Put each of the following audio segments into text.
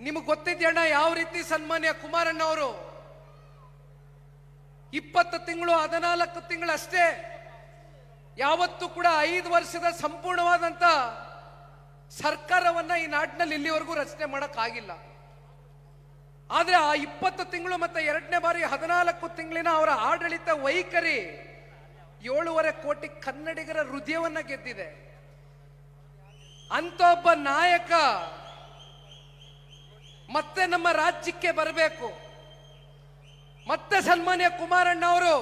ನಿಮಗೆ ಗೊತ್ತಿದೆಯಣ್ಣ ಯಾವ ರೀತಿ ಸನ್ಮಾನ್ಯ ಕುಮಾರಣ್ಣ ಅವರು ಇಪ್ಪತ್ತು ತಿಂಗಳು, ಹದಿನಾಲ್ಕು ತಿಂಗಳು ಅಷ್ಟೇ. ಯಾವತ್ತೂ ಕೂಡ ಐದು ವರ್ಷದ ಸಂಪೂರ್ಣವಾದಂತ ಸರ್ಕಾರವನ್ನ ಈ ನಾಡಿನಲ್ಲಿ ಇಲ್ಲಿವರೆಗೂ ರಚನೆ ಮಾಡೋಕ್ಕಾಗಿಲ್ಲ. ಆದ್ರೆ ಆ ಇಪ್ಪತ್ತು ತಿಂಗಳು ಮತ್ತೆ ಎರಡನೇ ಬಾರಿ ಹದಿನಾಲ್ಕು ತಿಂಗಳಿನ ಅವರ ಆಡಳಿತ ವೈಖರಿ ಏಳೂವರೆ ಕೋಟಿ ಕನ್ನಡಿಗರ ಹೃದಯವನ್ನ ಗೆದ್ದಿದೆ. ಅಂತ ಒಬ್ಬ ನಾಯಕ ಮತ್ತೆ ನಮ್ಮ ರಾಜ್ಯಕ್ಕೆ ಬರಬೇಕು. ಮತ್ತೆ ಸನ್ಮಾನ್ಯ ಕುಮಾರಣ್ಣ ಅವರು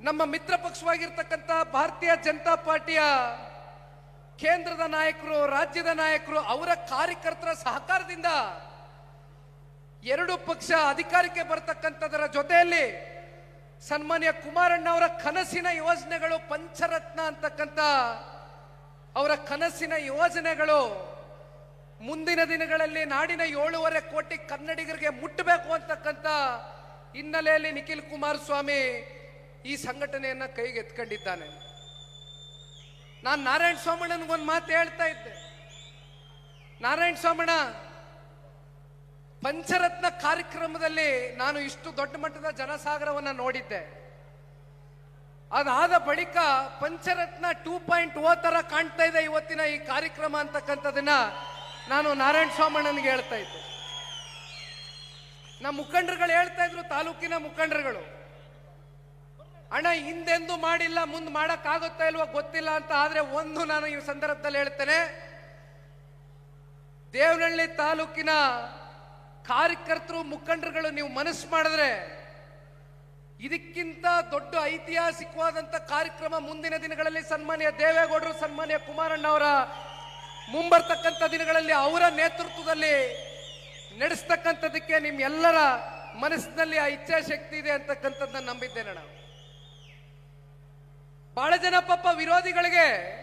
ನಮ್ಮ ಮಿತ್ರ ಪಕ್ಷವಾಗಿರ್ತಕ್ಕಂಥ ಭಾರತೀಯ ಜನತಾ ಪಾರ್ಟಿಯ ಕೇಂದ್ರದ ನಾಯಕರು, ರಾಜ್ಯದ ನಾಯಕರು, ಅವರ ಕಾರ್ಯಕರ್ತರ ಸಹಕಾರದಿಂದ ಎರಡು ಪಕ್ಷ ಅಧಿಕಾರಕ್ಕೆ ಬರ್ತಕ್ಕಂಥದರ ಜೊತೆಯಲ್ಲಿ ಸನ್ಮಾನ್ಯ ಕುಮಾರಣ್ಣ ಅವರ ಕನಸಿನ ಯೋಜನೆಗಳು ಪಂಚರತ್ನ ಅಂತಕ್ಕಂಥ ಅವರ ಕನಸಿನ ಯೋಜನೆಗಳು ಮುಂದಿನ ದಿನಗಳಲ್ಲಿ ನಾಡಿನ ಏಳೂವರೆ ಕೋಟಿ ಕನ್ನಡಿಗರಿಗೆ ಮುಟ್ಟಬೇಕು ಅಂತಕ್ಕಂಥ ಹಿನ್ನೆಲೆಯಲ್ಲಿ ನಿಖಿಲ್ ಕುಮಾರಸ್ವಾಮಿ ಈ ಸಂಘಟನೆಯನ್ನು ಕೈಗೆ ಎತ್ಕೊಂಡಿದ್ದಾನೆ. ನಾನು ನಾರಾಯಣ ಸ್ವಾಮಣ್ಣನಿಗೊಂದು ಮಾತು ಹೇಳ್ತಾ ಇದ್ದೆ. ನಾರಾಯಣ ಸ್ವಾಮಣ್ಣ, ಪಂಚರತ್ನ ಕಾರ್ಯಕ್ರಮದಲ್ಲಿ ನಾನು ಇಷ್ಟು ದೊಡ್ಡ ಮಟ್ಟದ ಜನಸಾಗರವನ್ನ ನೋಡಿದ್ದೆ. ಅದಾದ ಬಳಿಕ ಪಂಚರತ್ನ ಟೂ ಪಾಯಿಂಟ್ ಓ ತರ ಕಾಣ್ತಾ ಇದೆ ಇವತ್ತಿನ ಈ ಕಾರ್ಯಕ್ರಮ ಅಂತಕ್ಕಂಥದನ್ನ. ನಾನು ನಾರಾಯಣ ಸ್ವಾಮಣ್ಣನಿಗೆ ಹೇಳ್ತಾ ಇದ್ದೆ. ನಮ್ಮ ಮುಖಂಡರುಗಳು ಹೇಳ್ತಾ ಇದ್ರು, ತಾಲೂಕಿನ ಮುಖಂಡರುಗಳು. ಅಣ್ಣ, ಹಿಂದೆಂದು ಮಾಡಿಲ್ಲ, ಮುಂದೆ ಮಾಡಕ್ ಆಗುತ್ತಾ ಇಲ್ವೋ ಗೊತ್ತಿಲ್ಲ ಅಂತ ಆದ್ರೆ ಒಂದು ನಾನು ಈ ಸಂದರ್ಭದಲ್ಲಿ ಹೇಳ್ತೇನೆ. ದೇವನಹಳ್ಳಿ ತಾಲೂಕಿನ ಕಾರ್ಯಕರ್ತರು, ಮುಖಂಡರುಗಳು ನೀವು ಮನಸ್ಸು ಮಾಡಿದ್ರೆ ಇದಕ್ಕಿಂತ ದೊಡ್ಡ ಐತಿಹಾಸಿಕವಾದಂತ ಕಾರ್ಯಕ್ರಮ ಮುಂದಿನ ದಿನಗಳಲ್ಲಿ ಸನ್ಮಾನ್ಯ ದೇವೇಗೌಡರು, ಸನ್ಮಾನ್ಯ ಕುಮಾರಣ್ಣ ಅವರ ಮುಂಬರ್ತಕ್ಕಂಥ ದಿನಗಳಲ್ಲಿ ಅವರ ನೇತೃತ್ವದಲ್ಲಿ ನಡೆಸ್ತಕ್ಕಂಥದಕ್ಕೆ ನಿಮ್ಮೆಲ್ಲರ ಮನಸ್ಸಿನಲ್ಲಿ ಆ ಇಚ್ಛಾಶಕ್ತಿ ಇದೆ ಅಂತಕ್ಕಂಥದ್ದನ್ನ ನಂಬಿದ್ದೇನೆ ನಾವು ಬಹಳ ಜನ ಪಾಪ ವಿರೋಧಿಗಳಿಗೆ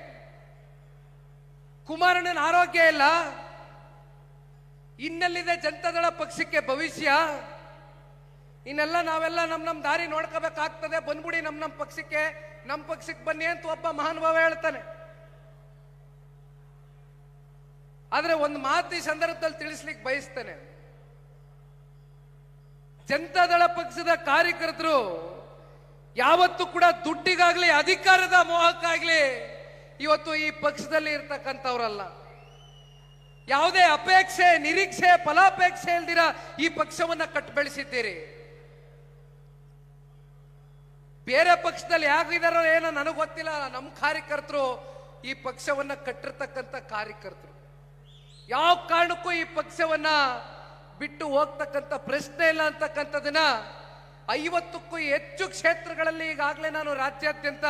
ಕುಮಾರಣ್ಣನ ಆರೋಗ್ಯ ಇಲ್ಲ. ಇನ್ನಲ್ಲಿದೆ ಜನತಾದಳ ಪಕ್ಷಕ್ಕೆ ಭವಿಷ್ಯ. ಇನ್ನೆಲ್ಲ ನಾವೆಲ್ಲ ನಮ್ಮ ನಮ್ಮ ದಾರಿ ನೋಡ್ಕೋಬೇಕಾಗ್ತದೆ. ಬಂದ್ಬಿಡಿ ನಮ್ಮ ನಮ್ಮ ಪಕ್ಷಕ್ಕೆ. ನಮ್ಮ ಪಕ್ಷಕ್ಕೆ ಬನ್ನಿ ಅಂತ ಒಬ್ಬ ಮಹಾನುಭಾವ ಹೇಳ್ತಾನೆ. ಆದ್ರೆ ಒಂದು ಮಾತು ಈ ಸಂದರ್ಭದಲ್ಲಿ ತಿಳಿಸ್ಲಿಕ್ಕೆ ಬಯಸ್ತೇನೆ. ಜನತಾದಳ ಪಕ್ಷದ ಕಾರ್ಯಕರ್ತರು ಯಾವತ್ತೂ ಕೂಡ ದುಡ್ಡಿಗಾಗ್ಲಿ, ಅಧಿಕಾರದ ಮೋಹಕ್ಕಾಗ್ಲಿ ಇವತ್ತು ಈ ಪಕ್ಷದಲ್ಲಿ ಇರ್ತಕ್ಕಂಥವ್ರಲ್ಲ. ಯಾವುದೇ ಅಪೇಕ್ಷೆ, ನಿರೀಕ್ಷೆ, ಫಲಾಪೇಕ್ಷೆ ಇಲ್ದಿರ ಈ ಪಕ್ಷವನ್ನ ಕಟ್ ಬೆಳೆಸಿದ್ದೀರಿ. ಬೇರೆ ಪಕ್ಷದಲ್ಲಿ ಯಾಕಿದಾರೋ ಏನೋ ನನಗೆ ಗೊತ್ತಿಲ್ಲ ನಮ್ಮ ಕಾರ್ಯಕರ್ತರು ಈ ಪಕ್ಷವನ್ನ ಕಟ್ಟಿರ್ತಕ್ಕಂಥ ಕಾರ್ಯಕರ್ತರು. ಯಾವ ಕಾರಣಕ್ಕೂ ಈ ಪಕ್ಷವನ್ನ ಬಿಟ್ಟು ಹೋಗ್ತಕ್ಕಂಥ ಪ್ರಶ್ನೆ ಇಲ್ಲ ಅಂತಕ್ಕಂಥದನ್ನ ಐವತ್ತಕ್ಕೂ ಹೆಚ್ಚು ಕ್ಷೇತ್ರಗಳಲ್ಲಿ ಈಗಾಗಲೇ ನಾನು ರಾಜ್ಯಾದ್ಯಂತ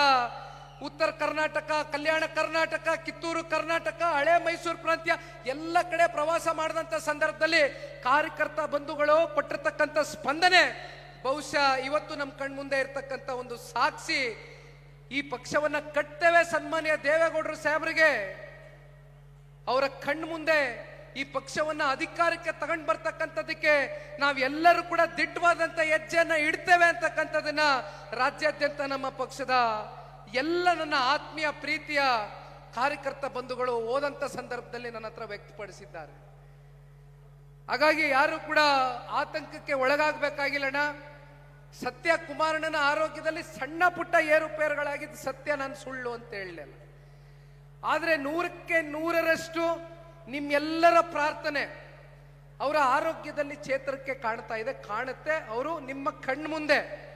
ಉತ್ತರ ಕರ್ನಾಟಕ, ಕಲ್ಯಾಣ ಕರ್ನಾಟಕ, ಕಿತ್ತೂರು ಕರ್ನಾಟಕ, ಹಳೆ ಮೈಸೂರು ಪ್ರಾಂತ್ಯ ಎಲ್ಲ ಕಡೆ ಪ್ರವಾಸ ಮಾಡಿದಂಥ ಸಂದರ್ಭದಲ್ಲಿ ಕಾರ್ಯಕರ್ತ ಬಂಧುಗಳು ಕೊಟ್ಟಿರ್ತಕ್ಕಂಥ ಸ್ಪಂದನೆ ಬಹುಶಃ ಇವತ್ತು ನಮ್ಮ ಕಣ್ಮುಂದೆ ಇರತಕ್ಕಂಥ ಒಂದು ಸಾಕ್ಷಿ ಈ ಪಕ್ಷವನ್ನ ಕಟ್ಟೇವೆ ಸನ್ಮಾನ್ಯ ದೇವೇಗೌಡರು ಸಾಹೇಬರಿಗೆ. ಅವರ ಕಣ್ಣು ಮುಂದೆ ಈ ಪಕ್ಷವನ್ನ ಅಧಿಕಾರಕ್ಕೆ ತಗೊಂಡ್ ಬರ್ತಕ್ಕಂಥದಕ್ಕೆ ನಾವೆಲ್ಲರೂ ಕೂಡ ದಿಟ್ಟವಾದಂತ ಹೆಜ್ಜೆಯನ್ನ ಇಡ್ತೇವೆ ಅಂತಕ್ಕಂಥದನ್ನ ರಾಜ್ಯಾದ್ಯಂತ ನಮ್ಮ ಪಕ್ಷದ ಎಲ್ಲ ನನ್ನ ಆತ್ಮೀಯ ಪ್ರೀತಿಯ ಕಾರ್ಯಕರ್ತ ಬಂಧುಗಳು ಹೋದಂತ ಸಂದರ್ಭದಲ್ಲಿ ನನ್ನ ಹತ್ರ ವ್ಯಕ್ತಪಡಿಸಿದ್ದಾರೆ. ಹಾಗಾಗಿ ಯಾರು ಕೂಡ ಆತಂಕಕ್ಕೆ ಒಳಗಾಗಬೇಕಾಗಿಲ್ಲಣ್ಣ. ಸತ್ಯ ಕುಮಾರಣ್ಣನ ಆರೋಗ್ಯದಲ್ಲಿ ಸಣ್ಣ ಪುಟ್ಟ ಏರುಪೇರುಗಳಾಗಿದ್ದು ಸತ್ಯ ನಾನು ಸುಳ್ಳು ಅಂತ ಹೇಳಲಿಲ್ಲ. ಆದರೆ ನೂರಕ್ಕೆ ನೂರರಷ್ಟು ನಿಮ್ಮೆಲ್ಲರ ಪ್ರಾರ್ಥನೆ. ಅವರ ಆರೋಗ್ಯದಲ್ಲಿ ಚೇತರಿಕೆ ಕಾಣ್ತಾ ಇದೆ, ಕಾಣುತ್ತೆ. ಅವರು ನಿಮ್ಮ ಕಣ್ಣು ಮುಂದೆ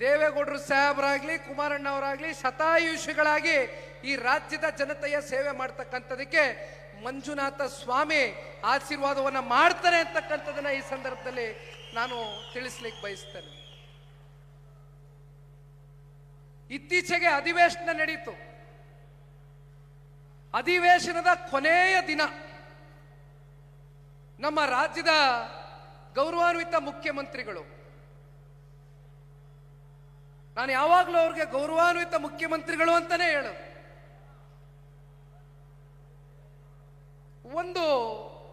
ದೇವೇಗೌಡರು ಸಾಹೇಬರಾಗ್ಲಿ ಕುಮಾರಣ್ಣ ಅವರಾಗ್ಲಿ ಶತಾಯುಷಿಗಳಾಗಿ ಈ ರಾಜ್ಯದ ಜನತೆಯ ಸೇವೆ ಮಾಡ್ತಕ್ಕಂಥದಕ್ಕೆ ಮಂಜುನಾಥ ಸ್ವಾಮಿ ಆಶೀರ್ವಾದವನ್ನು ಮಾಡ್ತಾರೆ ಅಂತಕ್ಕಂಥದನ್ನ ಈ ಸಂದರ್ಭದಲ್ಲಿ ನಾನು ತಿಳಿಸ್ಲಿಕ್ಕೆ ಬಯಸ್ತೇನೆ. ಇತ್ತೀಚೆಗೆ ಅಧಿವೇಶನ ನಡೀತು. ಅಧಿವೇಶನದ ಕೊನೆಯ ದಿನ. ನಮ್ಮ ರಾಜ್ಯದ ಗೌರವಾನ್ವಿತ ಮುಖ್ಯಮಂತ್ರಿಗಳು. ನಾನು ಯಾವಾಗಲೂ ಅವ್ರಿಗೆ ಗೌರವಾನ್ವಿತ ಮುಖ್ಯಮಂತ್ರಿಗಳು ಅಂತಾನೆ ಹೇಳು ಒಂದು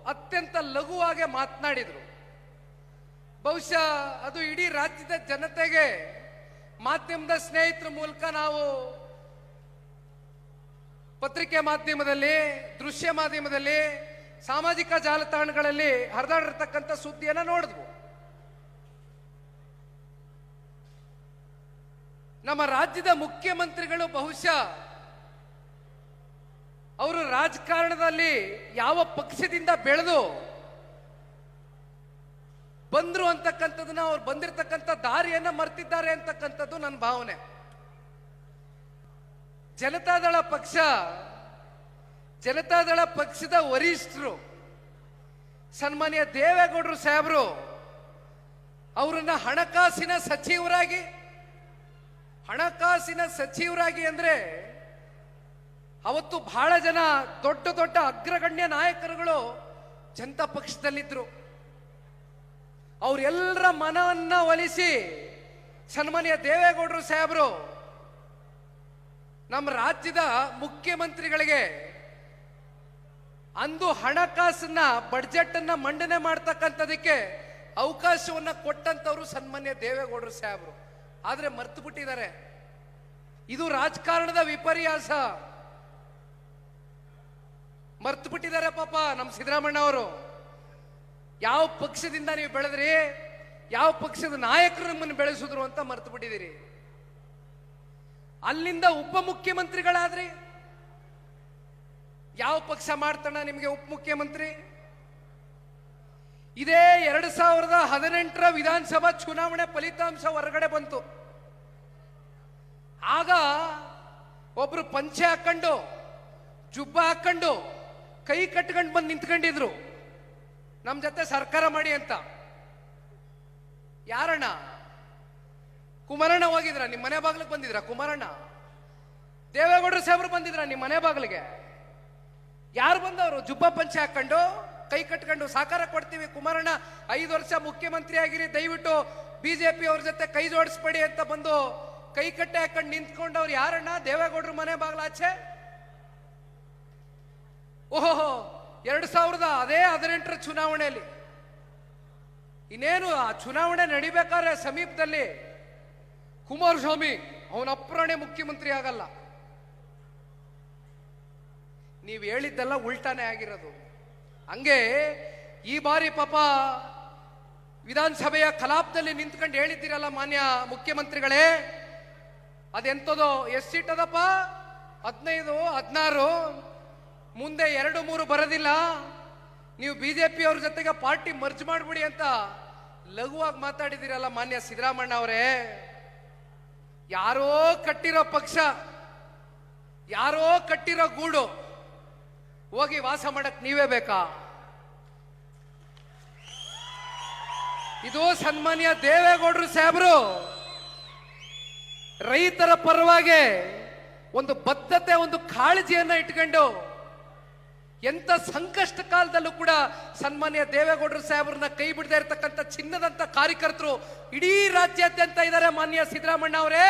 ಅತ್ಯಂತ ಲಘುವಾಗಿ ಮಾತನಾಡಿದರು. ಬಹುಶಃ ಅದು ಇಡೀ ರಾಜ್ಯದ ಜನತೆಗೆ ಮಾಧ್ಯಮದ ಸ್ನೇಹಿತರ ಮೂಲಕ ನಾವು ಪತ್ರಿಕೆ ಮಾಧ್ಯಮದಲ್ಲಿ, ದೃಶ್ಯ ಮಾಧ್ಯಮದಲ್ಲಿ, ಸಾಮಾಜಿಕ ಜಾಲತಾಣಗಳಲ್ಲಿ ಹರಿದಾಡಿರ್ತಕ್ಕಂಥ ಸುದ್ದಿಯನ್ನು ನೋಡಿದ್ವು. ನಮ್ಮ ರಾಜ್ಯದ ಮುಖ್ಯಮಂತ್ರಿಗಳು ಬಹುಶಃ ಅವರು ರಾಜಕಾರಣದಲ್ಲಿ ಯಾವ ಪಕ್ಷದಿಂದ ಬೆಳೆದು ಬಂದ್ರು ಅಂತಕ್ಕಂಥದನ್ನ ಅವ್ರು ಬಂದಿರತಕ್ಕಂಥ ದಾರಿಯನ್ನ ಮರ್ತಿದ್ದಾರೆ ಅಂತಕ್ಕಂಥದ್ದು ನನ್ನ ಭಾವನೆ. ಜನತಾದಳ ಪಕ್ಷ, ಜನತಾದಳ ಪಕ್ಷದ ವರಿಷ್ಠರು, ಸನ್ಮಾನ್ಯ ದೇವೇಗೌಡರು ಸಾಹೇಬರು, ಅವರನ್ನ ಹಣಕಾಸಿನ ಸಚಿವರಾಗಿ ಹಣಕಾಸಿನ ಸಚಿವರಾಗಿ ಅಂದ್ರೆ ಅವತ್ತು ಬಹಳ ಜನ ದೊಡ್ಡ ದೊಡ್ಡ ಅಗ್ರಗಣ್ಯ ನಾಯಕರುಗಳು ಜನತಾ ಪಕ್ಷದಲ್ಲಿದ್ರು. ಅವರೆಲ್ಲರ ಮನವನ್ನ ಒಲಿಸಿ ಸನ್ಮಾನ್ಯ ದೇವೇಗೌಡರು ಸಾಹೇಬರು ನಮ್ಮ ರಾಜ್ಯದ ಮುಖ್ಯಮಂತ್ರಿಗಳಿಗೆ ಅಂದು ಹಣಕಾಸನ್ನ ಬಡ್ಜೆಟ್ ಅನ್ನ ಮಂಡನೆ ಮಾಡ್ತಕ್ಕಂಥದಕ್ಕೆ ಅವಕಾಶವನ್ನ ಕೊಟ್ಟಂತವ್ರು ಸನ್ಮಾನ್ಯ ದೇವೇಗೌಡರು ಸಾಹೇಬರು. ಆದ್ರೆ ಮರ್ತು ಬಿಟ್ಟಿದ್ದಾರೆ. ಇದು ರಾಜಕಾರಣದ ವಿಪರ್ಯಾಸ. ಮರ್ತು ಬಿಟ್ಟಿದ್ದಾರೆ ಪಾಪ ನಮ್ಮ ಸಿದ್ದರಾಮಣ್ಣ ಅವರು. ಯಾವ ಪಕ್ಷದಿಂದ ನೀವು ಬೆಳೆದ್ರಿ? ಯಾವ ಪಕ್ಷದ ನಾಯಕರು ನಮ್ಮನ್ನು ಬೆಳೆಸಿದ್ರು ಅಂತ ಮರ್ತು ಬಿಟ್ಟಿದ್ದೀರಿ? ಅಲ್ಲಿಂದ ಉಪಮುಖ್ಯಮಂತ್ರಿಗಳಾದ್ರಿ? ಯಾವ ಪಕ್ಷ ಮಾಡ್ತಾನ ನಿಮಗೆ ಉಪಮುಖ್ಯಮಂತ್ರಿ? ಇದೇ ಎರಡು ಸಾವಿರದ ಹದಿನೆಂಟರ ವಿಧಾನಸಭಾ ಚುನಾವಣೆ ಫಲಿತಾಂಶ ಹೊರಗಡೆ ಬಂತು. ಆಗ ಒಬ್ರು ಪಂಚೆ ಹಾಕೊಂಡು, ಜುಬ್ಬ ಹಾಕೊಂಡು ಕೈ ಕಟ್ಕೊಂಡು ಬಂದು ನಿಂತ್ಕೊಂಡಿದ್ರು. ನಮ್ಮ ಜೊತೆ ಸರ್ಕಾರ ಮಾಡಿ ಅಂತ. ಯಾರಣ್ಣ? ಕುಮಾರಣ್ಣ ಹೋಗಿದ್ರ? ನಿಮ್ಮ ಮನೆ ಬಾಗಿಲಿಗೆ ಬಂದಿದ್ರ? ಕುಮಾರಣ್ಣ? ದೇವೇಗೌಡರು ಸಾಹೇಬ್ರು ಬಂದಿದ್ರ ನಿಮ್ಮ ಮನೆ ಬಾಗಿಲಿಗೆ? ಯಾರು ಬಂದವರು? ಜುಬ್ಬ ಪಂಚೆ ಹಾಕೊಂಡು ಕೈ ಕಟ್ಕೊಂಡು ಸಾಕಾರ ಕೊಡ್ತೀವಿ. ಕುಮಾರಣ್ಣ, ಐದು ವರ್ಷ ಮುಖ್ಯಮಂತ್ರಿ ಆಗಿರಿ. ದಯವಿಟ್ಟು ಬಿಜೆಪಿ ಅವ್ರ ಜೊತೆ ಕೈ ಜೋಡಿಸ್ಬೇಡಿ ಅಂತ ಬಂದು ಕೈ ಕಟ್ಟೆ ಹಾಕೊಂಡು ನಿಂತ್ಕೊಂಡವ್ರು ಯಾರಣ್ಣ? ದೇವೇಗೌಡರು ಮನೆ ಬಾಗ್ಲಾಚೆ ಓಹೋ ಎರಡು ಸಾವಿರದ ಅದೇ ಹದಿನೆಂಟರ ಚುನಾವಣೆಯಲ್ಲಿ. ಇನ್ನೇನು ಆ ಚುನಾವಣೆ ನಡಿಬೇಕಾದ್ರೆ ಸಮೀಪದಲ್ಲಿ ಕುಮಾರಸ್ವಾಮಿ, ಅವನ ಅಪ್ರಾಣೆ ಮುಖ್ಯಮಂತ್ರಿ ಆಗಲ್ಲ. ನೀವು ಹೇಳಿದ್ದೆಲ್ಲ ಉಲ್ಟಾನೇ ಆಗಿರೋದು. ಹಂಗೆ ಈ ಬಾರಿ ಪಾಪ ವಿಧಾನಸಭೆಯ ಕಲಾಪದಲ್ಲಿ ನಿಂತ್ಕೊಂಡು ಹೇಳಿದ್ದೀರಲ್ಲ ಮಾನ್ಯ ಮುಖ್ಯಮಂತ್ರಿಗಳೇ ಅದೆಂತದೋ ಎಸ್ ಸೀಟ್ ಅದಪ್ಪ? ಹದಿನೈದು, ಹದಿನಾರು, ಮುಂದೆ ಎರಡು, ಮೂರು ಬರೋದಿಲ್ಲ. ನೀವು ಬಿ ಜೆ ಪಿಯವ್ರ ಜೊತೆಗೆ ಪಾರ್ಟಿ ಮರ್ಜ್ ಮಾಡ್ಬಿಡಿ ಅಂತ ಲಘುವಾಗಿ ಮಾತಾಡಿದ್ದೀರಲ್ಲ ಮಾನ್ಯ ಸಿದ್ದರಾಮಣ್ಣ ಅವರೇ. ಯಾರೋ ಕಟ್ಟಿರೋ ಪಕ್ಷ, ಯಾರೋ ಕಟ್ಟಿರೋ ಗೂಡು, ಹೋಗಿ ವಾಸ ಮಾಡಕ್ ನೀವೇ ಬೇಕಾ? ಇದು ಸನ್ಮಾನ್ಯ ದೇವೇಗೌಡರು ಸಾಹೇಬರು, ರೈತರ ಪರವಾಗಿ ಒಂದು ಬದ್ಧತೆ, ಒಂದು ಕಾಳಜಿಯನ್ನ ಇಟ್ಕೊಂಡು ಎಂತ ಸಂಕಷ್ಟ ಕಾಲದಲ್ಲೂ ಕೂಡ ಸನ್ಮಾನ್ಯ ದೇವೇಗೌಡರು ಸಾಹೇಬ್ರನ್ನ ಕೈ ಬಿಡದೇ ಇರತಕ್ಕಂಥ ಚಿನ್ನದಂತ ಕಾರ್ಯಕರ್ತರು ಇಡೀ ರಾಜ್ಯಾದ್ಯಂತ ಇದ್ದಾರೆ ಮಾನ್ಯ ಸಿದ್ದರಾಮಣ್ಣ ಅವರೇ.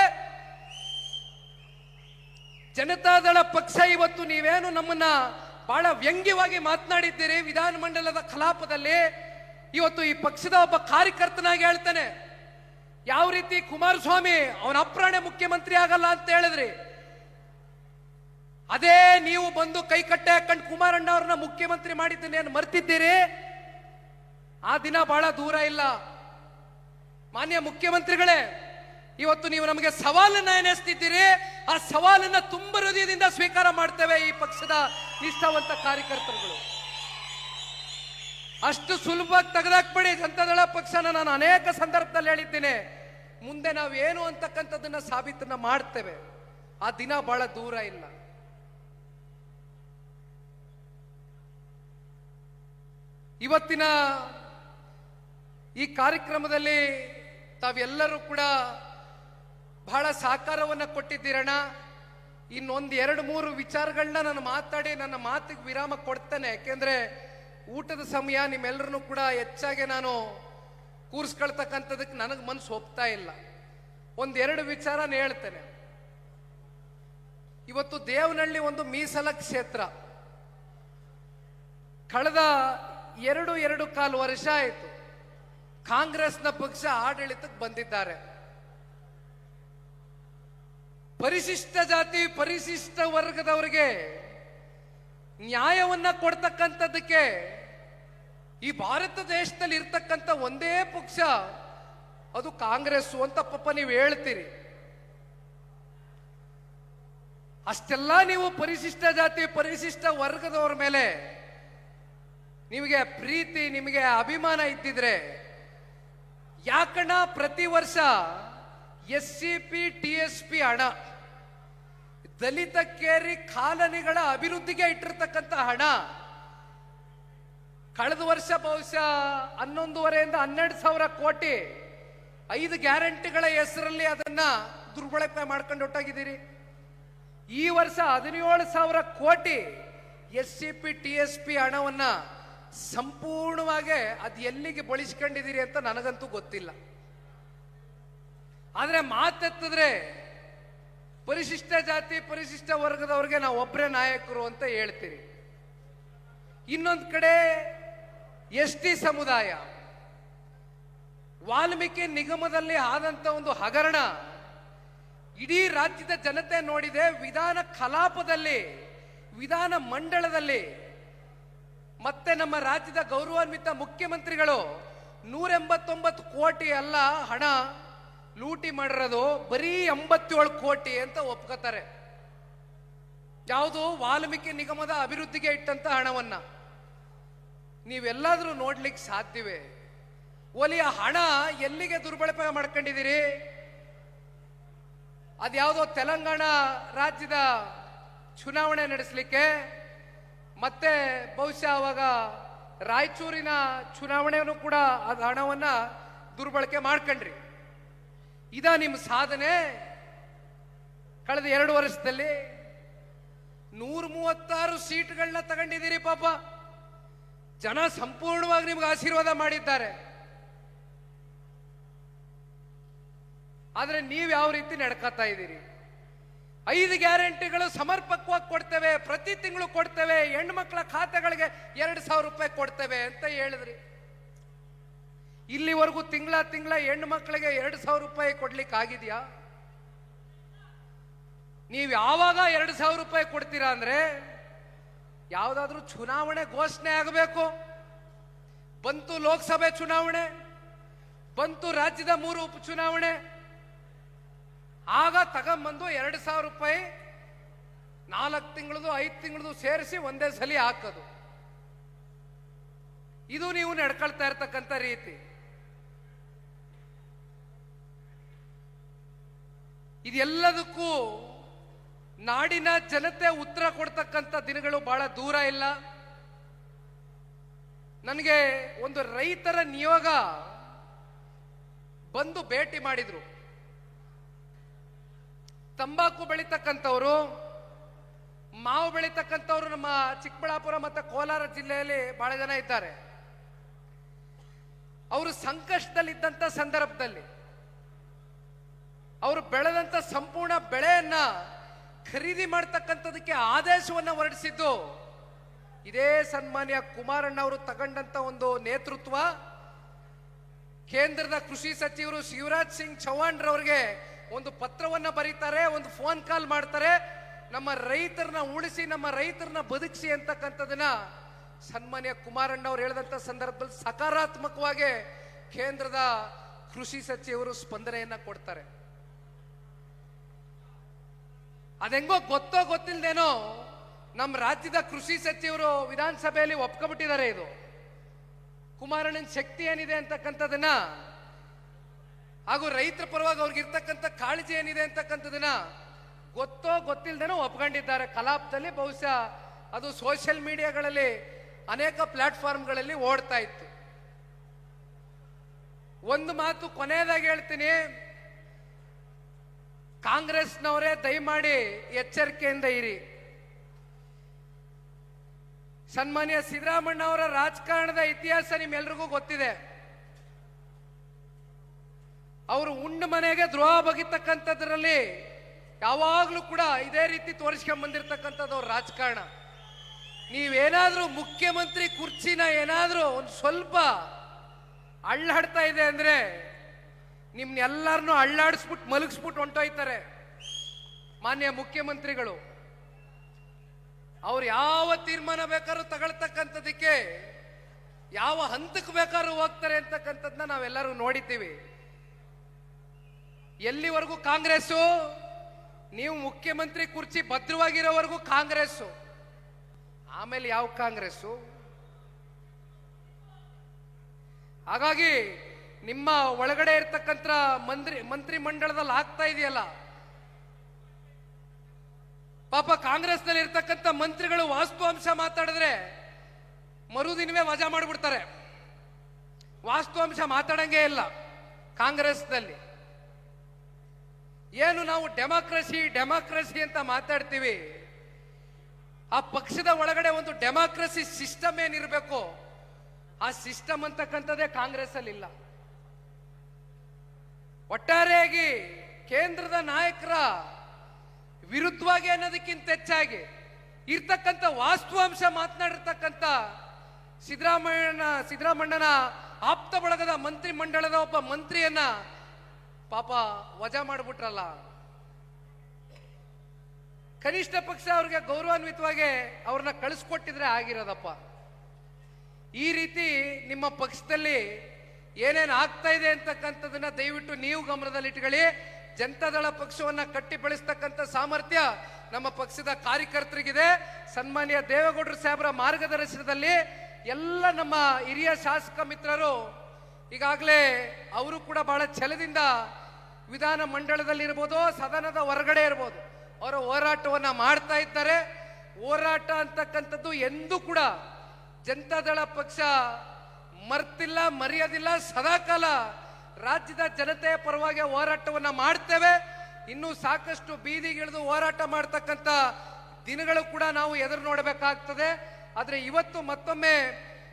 ಜನತಾದಳ ಪಕ್ಷ ಇವತ್ತು ನೀವೇನು ನಮ್ಮನ್ನ ಬಹಳ ವ್ಯಂಗ್ಯವಾಗಿ ಮಾತನಾಡಿದ್ದೀರಿ. ವಿಧಾನಮಂಡಲದ ಕಲಾಪದಲ್ಲಿ ಇವತ್ತು ಈ ಪಕ್ಷದ ಒಬ್ಬ ಕಾರ್ಯಕರ್ತನಾಗಿ ಹೇಳ್ತಾನೆ. ಯಾವ ರೀತಿ ಕುಮಾರಸ್ವಾಮಿ ಅವನ ಅಪ್ರಾಣೆ ಮುಖ್ಯಮಂತ್ರಿ ಆಗಲ್ಲ ಅಂತ ಹೇಳಿದ್ರಿ. ಅದೇ ನೀವು ಬಂದು ಕೈ ಕಟ್ಟೆ ಹಾಕೊಂಡು ಕುಮಾರಣ್ಣ ಅವ್ರನ್ನ ಮುಖ್ಯಮಂತ್ರಿ ಮಾಡಿದ್ದನ್ನೇನು ಮರ್ತಿದ್ದೀರಿ? ಆ ದಿನ ಬಹಳ ದೂರ ಇಲ್ಲ. ಮಾನ್ಯ ಮುಖ್ಯಮಂತ್ರಿಗಳೇ, ಇವತ್ತು ನೀವು ನಮಗೆ ಸವಾಲನ್ನ ಎನಿಸ್ತಿದ್ದೀರಿ ಆ ಸವಾಲನ್ನ ತುಂಬ ಹೃದಯದಿಂದ ಸ್ವೀಕಾರ ಮಾಡ್ತೇವೆ ಈ ಪಕ್ಷದ ನಿಷ್ಠಾವಂತ ಕಾರ್ಯಕರ್ತರುಗಳು. ಅಷ್ಟು ಸುಲಭವಾಗಿ ತೆಗೆದಾಕ್ಬೇಡಿ, ಜನತಾದಳ ಪಕ್ಷನ ನಾನು ಅನೇಕ ಸಂದರ್ಭದಲ್ಲಿ ಹೇಳಿದ್ದೇನೆ. ಮುಂದೆ ನಾವು ಏನು ಅಂತಕ್ಕಂಥದ್ದನ್ನ ಸಾಬೀತನ್ನ ಮಾಡ್ತೇವೆ. ಆ ದಿನ ಬಹಳ ದೂರ ಇಲ್ಲ. ಇವತ್ತಿನ ಈ ಕಾರ್ಯಕ್ರಮದಲ್ಲಿ ತಾವೆಲ್ಲರೂ ಕೂಡ ಬಹಳ ಸಹಕಾರವನ್ನು ಕೊಟ್ಟಿದ್ದೀರಣ ಇನ್ನೊಂದು ಎರಡು, ಮೂರು ವಿಚಾರಗಳನ್ನ ನಾನು ಮಾತಾಡಿ ನನ್ನ ಮಾತಿಗೆ ವಿರಾಮ ಕೊಡ್ತೇನೆ. ಯಾಕೆಂದ್ರೆ ಊಟದ ಸಮಯ ನಿಮ್ಮೆಲ್ಲರೂ ಕೂಡ ಹೆಚ್ಚಾಗಿ ನಾನು ಕೂರಿಸ್ಕೊಳ್ತಕ್ಕಂಥದಕ್ಕೆ ನನಗೆ ಮನಸ್ಸು ಒಪ್ತಾ ಇಲ್ಲ. ಒಂದೆರಡು ವಿಚಾರನ ಹೇಳ್ತೇನೆ. ಇವತ್ತು ದೇವನಹಳ್ಳಿ ಒಂದು ಮೀಸಲ ಕ್ಷೇತ್ರ. ಕಳೆದ ಎರಡು ಎರಡು ಕಾಲು ವರ್ಷ ಆಯಿತು. ಕಾಂಗ್ರೆಸ್ನ ಪಕ್ಷ ಆಡಳಿತಕ್ಕೆ ಬಂದಿದ್ದಾರೆ. ಪರಿಶಿಷ್ಟ ಜಾತಿ, ಪರಿಶಿಷ್ಟ ವರ್ಗದವರಿಗೆ ನ್ಯಾಯವನ್ನ ಕೊಡ್ತಕ್ಕಂಥದ್ದಕ್ಕೆ ಈ ಭಾರತ ದೇಶದಲ್ಲಿ ಇರ್ತಕ್ಕಂಥ ಒಂದೇ ಪಕ್ಷ, ಅದು ಕಾಂಗ್ರೆಸ್ ಅಂತ ಪಾಪ ನೀವು ಹೇಳ್ತೀರಿ. ಅಷ್ಟೆಲ್ಲ ನೀವು ಪರಿಶಿಷ್ಟ ಜಾತಿ, ಪರಿಶಿಷ್ಟ ವರ್ಗದವರ ಮೇಲೆ ನಿಮಗೆ ಪ್ರೀತಿ, ನಿಮಗೆ ಅಭಿಮಾನ ಇದ್ದಿದ್ರೆ ಯಾಕಣ್ಣ ಪ್ರತಿ ವರ್ಷ S C P T S P ಹಣ ದಲಿತ ಕೇರಿ ಕಾಲನಿಗಳ ಅಭಿವೃದ್ಧಿಗೆ ಇಟ್ಟಿರ್ತಕ್ಕಂಥ ಹಣ, ಕಳೆದ ವರ್ಷ ಬಹುಶಃ ಹನ್ನೊಂದುವರೆಯಿಂದ ಹನ್ನೆರಡು ಸಾವಿರ ಕೋಟಿ, ಐದು ಗ್ಯಾರಂಟಿಗಳ ಹೆಸರಲ್ಲಿ ಅದನ್ನ ದುರ್ಬಳಕೆ ಮಾಡ್ಕೊಂಡು ಹೊಟ್ಟಾಗಿದ್ದೀರಿ ಈ ವರ್ಷ ಹದಿನೇಳು ಸಾವಿರ ಕೋಟಿ S C P T S P ಹಣವನ್ನ ಸಂಪೂರ್ಣವಾಗಿ ಅದು ಎಲ್ಲಿಗೆ ಬಳಸ್ಕೊಂಡಿದ್ದೀರಿ ಅಂತ ನನಗಂತೂ ಗೊತ್ತಿಲ್ಲ. ಆದರೆ ಮಾತೆತ್ತಿದ್ರೆ ಪರಿಶಿಷ್ಟ ಜಾತಿ, ಪರಿಶಿಷ್ಟ ವರ್ಗದವ್ರಿಗೆ ನಾವು ಒಬ್ಬರೇ ನಾಯಕರು ಅಂತ ಹೇಳ್ತೀರಿ. ಇನ್ನೊಂದು ಕಡೆ ಎಸ್ ಟಿ ಸಮುದಾಯ, ವಾಲ್ಮೀಕಿ ನಿಗಮದಲ್ಲಿ ಆದಂತ ಒಂದು ಹಗರಣ, ಇಡೀ ರಾಜ್ಯದ ಜನತೆ ನೋಡಿದೆ, ವಿಧಾನ ಕಲಾಪದಲ್ಲಿ, ವಿಧಾನ ಮಂಡಳದಲ್ಲಿ ಮತ್ತೆ ನಮ್ಮ ರಾಜ್ಯದ ಗೌರವಾನ್ವಿತ ಮುಖ್ಯಮಂತ್ರಿಗಳು ನೂರ ಎಂಬತ್ತೊಂಬತ್ತು ಕೋಟಿ ಅಲ್ಲ ಹಣ ಲೂಟಿ ಮಾಡಿರೋದು, ಬರೀ ಎಂಬತ್ತೇಳು ಕೋಟಿ ಅಂತ ಒಪ್ಕೋತಾರೆ. ಯಾವುದು ವಾಲ್ಮೀಕಿ ನಿಗಮದ ಅಭಿವೃದ್ಧಿಗೆ ಇಟ್ಟಂತ ಹಣವನ್ನ. ನೀವೆಲ್ಲಾದರೂ ನೋಡ್ಲಿಕ್ಕೆ ಸಾಧ್ಯವೇ? ಒಲಿಯ ಹಣ ಎಲ್ಲಿಗೆ ದುರ್ಬಳಕೆ ಮಾಡ್ಕೊಂಡಿದ್ದೀರಿ? ಅದ್ಯಾವುದೋ ತೆಲಂಗಾಣ ರಾಜ್ಯದ ಚುನಾವಣೆ ನಡೆಸಲಿಕ್ಕೆ ಮತ್ತೆ ಬಹುಶಃ ಅವಾಗ ರಾಯಚೂರಿನ ಚುನಾವಣೆಯನ್ನು ಕೂಡ ಅದು ಹಣವನ್ನ ದುರ್ಬಳಕೆ ಮಾಡ್ಕೊಂಡ್ರಿ. ಇದ ನಿಮ್ಮ ಸಾಧನೆ? ಕಳೆದ ಎರಡು ವರ್ಷದಲ್ಲಿ ನೂರ ಮೂವತ್ತಾರು ಸೀಟ್ಗಳನ್ನ ತಗೊಂಡಿದ್ದೀರಿ ಪಾಪ. ಜನ ಸಂಪೂರ್ಣವಾಗಿ ನಿಮ್ಗೆ ಆಶೀರ್ವಾದ ಮಾಡಿದ್ದಾರೆ. ಆದರೆ ನೀವು ಯಾವ ರೀತಿ ನಡ್ಕತಾ ಇದ್ದೀರಿ? ಐದು ಗ್ಯಾರಂಟಿಗಳು ಸಮರ್ಪಕವಾಗಿ ಕೊಡ್ತೇವೆ, ಪ್ರತಿ ತಿಂಗಳು ಕೊಡ್ತೇವೆ, ಹೆಣ್ಮಕ್ಳ ಖಾತೆಗಳಿಗೆ ಎರಡು ಸಾವಿರ ರೂಪಾಯಿ ಕೊಡ್ತೇವೆ ಅಂತ ಹೇಳಿದ್ರಿ. ಇಲ್ಲಿವರೆಗೂ ತಿಂಗಳ ತಿಂಗಳ ಹೆಣ್ಣು ಮಕ್ಕಳಿಗೆ ಎರಡು ಸಾವಿರ ರೂಪಾಯಿ ಕೊಡ್ಲಿಕ್ಕೆ ಆಗಿದೆಯಾ ನೀವು ಯಾವಾಗ ಎರಡು ಸಾವಿರ ರೂಪಾಯಿ ಕೊಡ್ತೀರಾ ಅಂದ್ರೆ, ಯಾವುದಾದ್ರೂ ಚುನಾವಣೆ ಘೋಷಣೆ ಆಗಬೇಕು. ಬಂತು ಲೋಕಸಭೆ ಚುನಾವಣೆ, ಬಂತು ರಾಜ್ಯದ ಮೂರು ಉಪಚುನಾವಣೆ ಆಗ ತಗೊಂಬಂದು ಎರಡು ಸಾವಿರ ರೂಪಾಯಿ ನಾಲ್ಕು ತಿಂಗಳದು, ಐದು ತಿಂಗಳದು ಸೇರಿಸಿ ಒಂದೇ ಸಲ ಹಾಕೋದು. ಇದು ನೀವು ನಡ್ಕೊಳ್ತಾ ಇರ್ತಕ್ಕಂಥ ರೀತಿ. ಇದೆಲ್ಲದಕ್ಕೂ ನಾಡಿನ ಜನತೆ ಉತ್ತರ ಕೊಡ್ತಕ್ಕಂಥ ದಿನಗಳು ಬಹಳ ದೂರ ಇಲ್ಲ. ನನಗೆ ಒಂದು ರೈತರ ನಿಯೋಗ ಬಂದು ಭೇಟಿ ಮಾಡಿದ್ರು. ತಂಬಾಕು ಬೆಳೀತಕ್ಕಂಥವ್ರು, ಮಾವು ಬೆಳೀತಕ್ಕಂಥವ್ರು ನಮ್ಮ ಚಿಕ್ಕಬಳ್ಳಾಪುರ ಮತ್ತು ಕೋಲಾರ ಜಿಲ್ಲೆಯಲ್ಲಿ ಬಹಳ ಜನ ಇದ್ದಾರೆ. ಅವರು ಸಂಕಷ್ಟದಲ್ಲಿದ್ದಂಥ ಸಂದರ್ಭದಲ್ಲಿ, ಅವರು ಬೆಳೆದಂಥ ಸಂಪೂರ್ಣ ಬೆಳೆಯನ್ನ ಖರೀದಿ ಮಾಡ್ತಕ್ಕಂಥದಕ್ಕೆ ಆದೇಶವನ್ನು ಹೊರಡಿಸಿದ್ದು, ಇದೇ ಸನ್ಮಾನ್ಯ ಕುಮಾರಣ್ಣ ಅವರು ತಗೊಂಡಂತ ಒಂದು ನೇತೃತ್ವ. ಕೇಂದ್ರದ ಕೃಷಿ ಸಚಿವರು ಶಿವರಾಜ್ ಸಿಂಗ್ ಚೌಹಾಣ್ ರವರಿಗೆ ಒಂದು ಪತ್ರವನ್ನ ಬರೀತಾರೆ, ಒಂದು ಫೋನ್ ಕಾಲ್ ಮಾಡ್ತಾರೆ. ನಮ್ಮ ರೈತರನ್ನ ಉಳಿಸಿ, ನಮ್ಮ ರೈತರನ್ನ ಬದುಕಿಸಿ ಅಂತಕ್ಕಂಥದನ್ನ ಸನ್ಮಾನ್ಯ ಕುಮಾರಣ್ಣ ಅವರು ಹೇಳಿದಂತ ಸಂದರ್ಭದಲ್ಲಿ ಸಕಾರಾತ್ಮಕವಾಗಿ ಕೇಂದ್ರದ ಕೃಷಿ ಸಚಿವರು ಸ್ಪಂದನೆಯನ್ನ ಕೊಡ್ತಾರೆ. ಅದೆಂಗೋ ಗೊತ್ತೋ ಗೊತ್ತಿಲ್ಲದೇನೋ ನಮ್ಮ ರಾಜ್ಯದ ಕೃಷಿ ಸಚಿವರು ವಿಧಾನಸಭೆಯಲ್ಲಿ ಒಪ್ಕೊಬಿಟ್ಟಿದ್ದಾರೆ ಇದು. ಕುಮಾರಣ್ಣನ ಶಕ್ತಿ ಏನಿದೆ ಅಂತಕ್ಕಂಥದನ್ನ ಹಾಗೂ ರೈತರ ಪರವಾಗಿ ಅವ್ರಿಗೆ ಇರ್ತಕ್ಕಂಥ ಕಾಳಜಿ ಏನಿದೆ ಅಂತಕ್ಕಂಥದನ್ನ ಗೊತ್ತೋ ಗೊತ್ತಿಲ್ಲದೇನೋ ಒಪ್ಕೊಂಡಿದ್ದಾರೆ. ಕಲಾಪದಲ್ಲಿ ಬಹುಶಃ ಅದು ಸೋಷಿಯಲ್ ಮೀಡಿಯಾಗಳಲ್ಲಿ ಅನೇಕ ಪ್ಲಾಟ್ಫಾರ್ಮ್ಗಳಲ್ಲಿ ಓಡ್ತಾ ಇತ್ತು. ಒಂದು ಮಾತು ಕೊನೆಯದಾಗಿ ಹೇಳ್ತೀನಿ. ಕಾಂಗ್ರೆಸ್ನವರೇ ದಯಮಾಡಿ ಎಚ್ಚರಿಕೆಯಿಂದ ಇರಿ. ಸನ್ಮಾನ್ಯ ಸಿದ್ದರಾಮಣ್ಣ ಅವರ ರಾಜಕಾರಣದ ಇತಿಹಾಸ ನಿಮ್ಮೆಲ್ರಿಗೂ ಗೊತ್ತಿದೆ. ಅವರು ಉಂಡ ಮನೆಗೆ ದ್ರೋಹ ಬಗಿತಕ್ಕಂಥದ್ರಲ್ಲಿ ಯಾವಾಗಲೂ ಕೂಡ ಇದೇ ರೀತಿ ತೋರಿಸ್ಕೊಂಡ್ ಬಂದಿರತಕ್ಕಂಥದ್ದು ಅವ್ರ ರಾಜಕಾರಣ. ನೀವೇನಾದ್ರೂ ಮುಖ್ಯಮಂತ್ರಿ ಕುರ್ಚಿನ ಏನಾದರೂ ಒಂದು ಸ್ವಲ್ಪ ಅಳ್ಳಾಡ್ತಾ ಇದೆ ಅಂದ್ರೆ ನಿಮ್ನೆಲ್ಲರನ್ನೂ ಅಳ್ಳಾಡಿಸ್ಬಿಟ್ಟು ಮಲಗಿಸ್ಬಿಟ್ಟು ಹೊಂಟೋಯ್ತಾರೆ ಮಾನ್ಯ ಮುಖ್ಯಮಂತ್ರಿಗಳು. ಅವ್ರು ಯಾವ ತೀರ್ಮಾನ ಬೇಕಾದ್ರೂ ತಗೊಳ್ತಕ್ಕಂಥದಕ್ಕೆ ಯಾವ ಹಂತಕ್ಕೆ ಬೇಕಾದ್ರೂ ಹೋಗ್ತಾರೆ ಅಂತಕ್ಕಂಥದ್ದನ್ನ ನಾವೆಲ್ಲರೂ ನೋಡಿದ್ದೀವಿ. ಎಲ್ಲಿವರೆಗೂ ಕಾಂಗ್ರೆಸ್ಸು? ನೀವು ಮುಖ್ಯಮಂತ್ರಿ ಕುರ್ಚಿ ಭದ್ರವಾಗಿರೋವರೆಗೂ ಕಾಂಗ್ರೆಸ್ಸು. ಆಮೇಲೆ ಯಾವ ಕಾಂಗ್ರೆಸ್ಸು? ಹಾಗಾಗಿ ನಿಮ್ಮ ಒಳಗಡೆ ಇರ್ತಕ್ಕಂಥ ಮಂತ್ರಿ ಮಂತ್ರಿ ಮಂಡಳದಲ್ಲಿ ಆಗ್ತಾ ಇದೆಯಲ್ಲ? ಪಾಪ ಕಾಂಗ್ರೆಸ್ನಲ್ಲಿ ಇರ್ತಕ್ಕಂಥ ಮಂತ್ರಿಗಳು ವಾಸ್ತವಾಂಶ ಮಾತಾಡಿದ್ರೆ ಮರುದಿನವೇ ವಜಾ ಮಾಡಿಬಿಡ್ತಾರೆ. ವಾಸ್ತವಾಂಶ ಮಾತಾಡಂಗೇ ಇಲ್ಲ ಕಾಂಗ್ರೆಸ್ನಲ್ಲಿ. ಏನು ನಾವು ಡೆಮಾಕ್ರಸಿ ಡೆಮಾಕ್ರಸಿ ಅಂತ ಮಾತಾಡ್ತೀವಿ? ಆ ಪಕ್ಷದ ಒಳಗಡೆ ಒಂದು ಡೆಮಾಕ್ರಸಿ ಸಿಸ್ಟಮ್ ಏನಿರಬೇಕು, ಆ ಸಿಸ್ಟಮ್ ಅಂತಕ್ಕಂಥದ್ದೇ ಕಾಂಗ್ರೆಸ್ ಅಲ್ಲಿ ಇಲ್ಲ ಒಟ್ಟಾರೆಯಾಗಿ ಕೇಂದ್ರದ ನಾಯಕರ ವಿರುದ್ಧವಾಗಿ ಅನ್ನೋದಕ್ಕಿಂತ ಹೆಚ್ಚಾಗಿ ಇರ್ತಕ್ಕಂಥ ವಾಸ್ತವಾಂಶ ಮಾತನಾಡಿರ್ತಕ್ಕಂಥ ಸಿದ್ದರಾಮಯ್ಯನ, ಸಿದ್ದರಾಮಣ್ಣನ ಆಪ್ತ ಬಳಗದ ಮಂತ್ರಿ ಮಂಡಳದ ಒಬ್ಬ ಮಂತ್ರಿಯನ್ನ ಪಾಪ ವಜಾ ಮಾಡಿಬಿಟ್ರಲ್ಲ. ಕನಿಷ್ಠ ಪಕ್ಷ ಅವ್ರಿಗೆ ಗೌರವಾನ್ವಿತವಾಗಿ ಅವ್ರನ್ನ ಕಳಿಸ್ಕೊಟ್ಟಿದ್ರೆ ಆಗಿರೋದಪ್ಪ. ಈ ರೀತಿ ನಿಮ್ಮ ಪಕ್ಷದಲ್ಲಿ ಏನೇನು ಆಗ್ತಾ ಇದೆ ಅಂತಕ್ಕಂಥದನ್ನ ದಯವಿಟ್ಟು ನೀವು ಗಮನದಲ್ಲಿಟ್ಕೊಳ್ಳಿ. ಜನತಾದಳ ಪಕ್ಷವನ್ನ ಕಟ್ಟಿ ಬೆಳೆಸ್ತಕ್ಕಂಥ ಸಾಮರ್ಥ್ಯ ನಮ್ಮ ಪಕ್ಷದ ಕಾರ್ಯಕರ್ತರಿಗಿದೆ. ಸನ್ಮಾನ್ಯ ದೇವೇಗೌಡರು ಸಾಹೇಬರ ಮಾರ್ಗದರ್ಶನದಲ್ಲಿ ಎಲ್ಲ ನಮ್ಮ ಹಿರಿಯ ಶಾಸಕ ಮಿತ್ರರು ಈಗಾಗಲೇ ಅವರು ಕೂಡ ಬಹಳ ಛಲದಿಂದ ವಿಧಾನ ಮಂಡಳದಲ್ಲಿ ಇರ್ಬೋದು ಸದನದ ಹೊರಗಡೆ ಇರ್ಬೋದು. ಅವರ ಹೋರಾಟವನ್ನು ಮಾಡ್ತಾ ಇದ್ದಾರೆ. ಹೋರಾಟ ಅಂತಕ್ಕಂಥದ್ದು ಎಂದೂ ಕೂಡ ಜನತಾದಳ ಪಕ್ಷ ಮರ್ತಿಲ್ಲ, ಮರೆಯೋದಿಲ್ಲ. ಸದಾಕಾಲ ರಾಜ್ಯದ ಜನತೆಯ ಪರವಾಗಿ ಹೋರಾಟವನ್ನು ಮಾಡ್ತೇವೆ. ಇನ್ನೂ ಸಾಕಷ್ಟು ಬೀದಿಗಿಳಿದು ಹೋರಾಟ ಮಾಡ್ತಕ್ಕಂಥ ದಿನಗಳು ಕೂಡ ನಾವು ಎದುರು ನೋಡಬೇಕಾಗ್ತದೆ. ಆದರೆ ಇವತ್ತು ಮತ್ತೊಮ್ಮೆ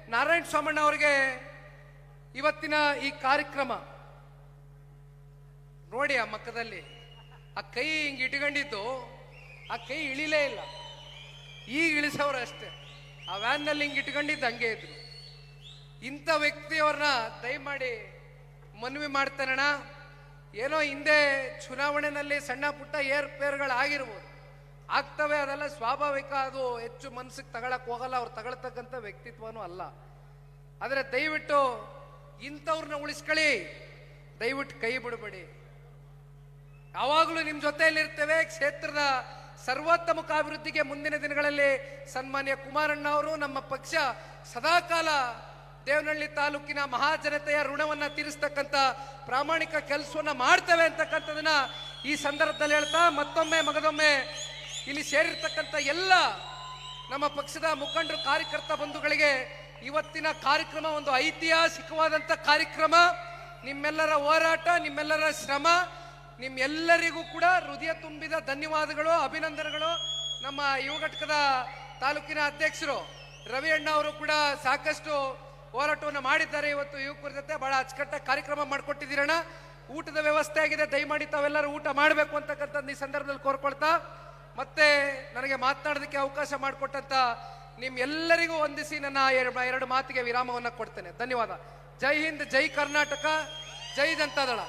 ನಾರಾಯಣ ಸ್ವಾಮಣ್ಣ ಅವರಿಗೆ ಇವತ್ತಿನ ಈ ಕಾರ್ಯಕ್ರಮ ನೋಡಿ ಆ ಮಕ್ಕದಲ್ಲಿ. ಆ ಕೈ ಹಿಂಗೆ ಇಟ್ಕೊಂಡಿದ್ದು ಆ ಕೈ ಇಳಿಲೇ ಇಲ್ಲ. ಈಗ ಇಳಿಸೋರು ಅಷ್ಟೇ. ಆ ವ್ಯಾನ್ನಲ್ಲಿ ಹಿಂಗೆ ಇಟ್ಕೊಂಡಿದ್ದು ಹಂಗೆ ಇದ್ರು. ಇಂಥ ವ್ಯಕ್ತಿಯವ್ರನ್ನ ದಯಮಾಡಿ ಮನವಿ ಮಾಡ್ತಾರಣ ಏನೋ ಹಿಂದೆ ಚುನಾವಣೆಯಲ್ಲಿ ಸಣ್ಣ ಪುಟ್ಟ ಏರ್ಪೇರ್ಗಳು ಆಗಿರ್ಬೋದು ಆಗ್ತವೆ ಅದೆಲ್ಲ ಸ್ವಾಭಾವಿಕ, ಅದು ಹೆಚ್ಚು ಮನಸ್ಸಿಗೆ ತಗೊಳಕ್ ಹೋಗಲ್ಲ, ಅವ್ರು ತಗೊಳ್ತಕ್ಕಂಥ ವ್ಯಕ್ತಿತ್ವನೂ ಅಲ್ಲ. ಆದರೆ ದಯವಿಟ್ಟು ಇಂಥವ್ರನ್ನ ಉಳಿಸ್ಕೊಳ್ಳಿ. ದಯವಿಟ್ಟು ಕೈ ಬಿಡಬೇಡಿ. ಯಾವಾಗಲೂ ನಿಮ್ಮ ಜೊತೆಯಲ್ಲಿ ಇರ್ತೇವೆ ಕ್ಷೇತ್ರದ ಸರ್ವೋತ್ತಮಕ ಅಭಿವೃದ್ಧಿಗೆ ಮುಂದಿನ ದಿನಗಳಲ್ಲಿ ಸನ್ಮಾನ್ಯ ಕುಮಾರಣ್ಣ ಅವರು ನಮ್ಮ ಪಕ್ಷ ಸದಾಕಾಲ ದೇವನಹಳ್ಳಿ ತಾಲೂಕಿನ ಮಹಾಜನತೆಯ ಋಣವನ್ನ ತೀರಿಸ್ತಕ್ಕಂಥ ಪ್ರಾಮಾಣಿಕ ಕೆಲಸವನ್ನ ಮಾಡ್ತೇವೆ ಅಂತಕ್ಕಂಥದನ್ನ ಈ ಸಂದರ್ಭದಲ್ಲಿ ಹೇಳ್ತಾ ಮತ್ತೊಮ್ಮೆ ಮಗದೊಮ್ಮೆ ಇಲ್ಲಿ ಸೇರಿರ್ತಕ್ಕಂಥ ಎಲ್ಲ ನಮ್ಮ ಪಕ್ಷದ ಮುಖಂಡರು, ಕಾರ್ಯಕರ್ತ ಬಂಧುಗಳಿಗೆ ಇವತ್ತಿನ ಕಾರ್ಯಕ್ರಮ ಒಂದು ಐತಿಹಾಸಿಕವಾದಂಥ ಕಾರ್ಯಕ್ರಮ. ನಿಮ್ಮೆಲ್ಲರ ಹೋರಾಟ, ನಿಮ್ಮೆಲ್ಲರ ಶ್ರಮ ನಿಮ್ಮೆಲ್ಲರಿಗೂ ಕೂಡ ಹೃದಯ ತುಂಬಿದ ಧನ್ಯವಾದಗಳು, ಅಭಿನಂದನೆಗಳು. ನಮ್ಮ ಯುವ ಘಟಕದ ತಾಲೂಕಿನ ಅಧ್ಯಕ್ಷರು ರವಿ ಅಣ್ಣ ಅವರು ಕೂಡ ಸಾಕಷ್ಟು ಹೋರಾಟವನ್ನು ಮಾಡಿದ್ದಾರೆ. ಇವತ್ತು ಯುವಕರ ಜೊತೆ ಬಹಳ ಅಚ್ಚುಕಟ್ಟಾಗಿ ಕಾರ್ಯಕ್ರಮ ಮಾಡಿಕೊಟ್ಟಿದ್ದೀರಣ್ಣ. ಊಟದ ವ್ಯವಸ್ಥೆ ಆಗಿದೆ. ದಯಮಾಡಿ ತಾವೆಲ್ಲರೂ ಊಟ ಮಾಡಬೇಕು ಅಂತಕ್ಕಂಥದ್ದು ಈ ಸಂದರ್ಭದಲ್ಲಿ ಕೋರ್ಕೊಳ್ತಾ, ಮತ್ತೆ ನನಗೆ ಮಾತನಾಡೋದಕ್ಕೆ ಅವಕಾಶ ಮಾಡಿಕೊಟ್ಟಂತ ನಿಮ್ಮೆಲ್ಲರಿಗೂ ವಂದಿಸಿ ನನ್ನ ಎರಡು ಮಾತಿಗೆ ವಿರಾಮವನ್ನು ಕೊಡ್ತೇನೆ. ಧನ್ಯವಾದ. ಜೈ ಹಿಂದ್, ಜೈ ಕರ್ನಾಟಕ, ಜೈ ಜನತಾದಳ.